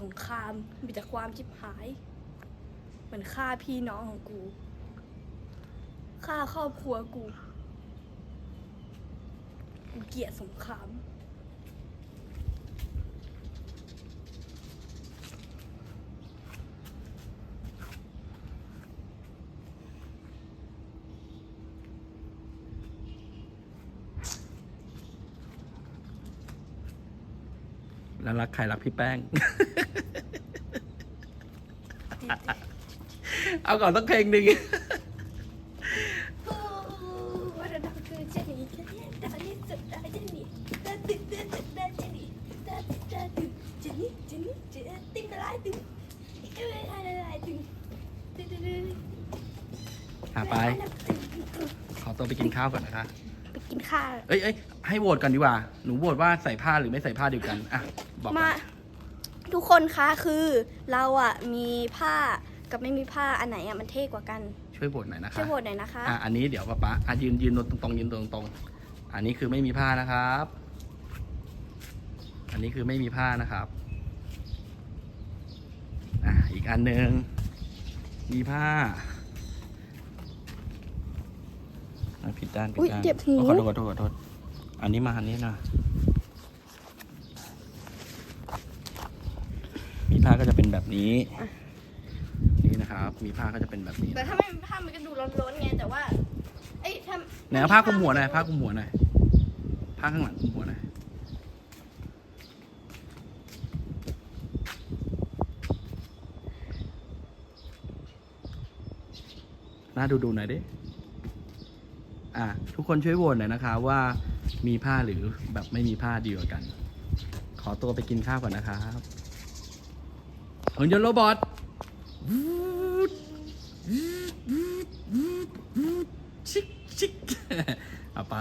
สงคราม มีแต่ความชิบหาย เหมือนฆ่าพี่น้องของกู ฆ่าครอบครัวกู กูเกลียดสงคราม แล้วรักใครรักพี่แป้ง เอาก่อนต้องเพลงหนึ่งโอ้วันนั้นคือเจนี่เจนี่ตานี่สุดตาเจนี่ตาตึกตาตึกตาเจนี่ตาตึกตาตึกเจนี่เจนี่เจนี่ตึงอะไรตึงเอ้ยอะไรอะไรตึงตึงตึงตึงหาไป ขอตัวไปกินข้าวก่อนนะคะไป กินข้าวเอ้ยเอ้ยให้โหวตกันดีกว่า หนูโหวตว่าใส่ผ้าหรือไม่ใส่ผ้าเดียวกันอะบอกมามา ทุกคนคะคือเราอะมีผ้ากับไม่มีผ้าอันไหนอะมันเท่กว่ากันช่วยโหวตหน่อยนะคะช่วยโหวตหน่อยนะคะ อะอันนี้เดี๋ยวป๊าป๊าอะยืนยืนตรงตรงๆยืนตรงตรงๆอันนี้คือไม่มีผ้านะครับ อันนี้คือไม่มีผ้านะครับอะอีกอันหนึ่งมีผ้าอะผิ ดด้านผิดอุ๊ยด้านเจ็บหู ขอโทษขอโทษขอโทษอันนี้มาอันนี้นะมีผ้าก็จะเป็นแบบนี้ นี่นะครับ มีผ้าก็จะเป็นแบบนี้แต่ถ้าไม่มีผ้ามันก็ดูร้อนๆไงแต่ว่า เอ้ยถ้าไหนเอาผ้าคลุมหัวหน่อยผ้าคลุมหัวหน่อยผ้าข้างหลังคลุมหัวหน่อยน่าดูดูหน่อยดิ อะทุกคนช่วยโหวตหน่อยนะคะว่ามีผ้าหรือแบบไม่มีผ้าดีกว่ากัน ขอตัวไปกินข้าวก่อนนะครับหุ่นยนต์โรบอทชิกชิกเอาไป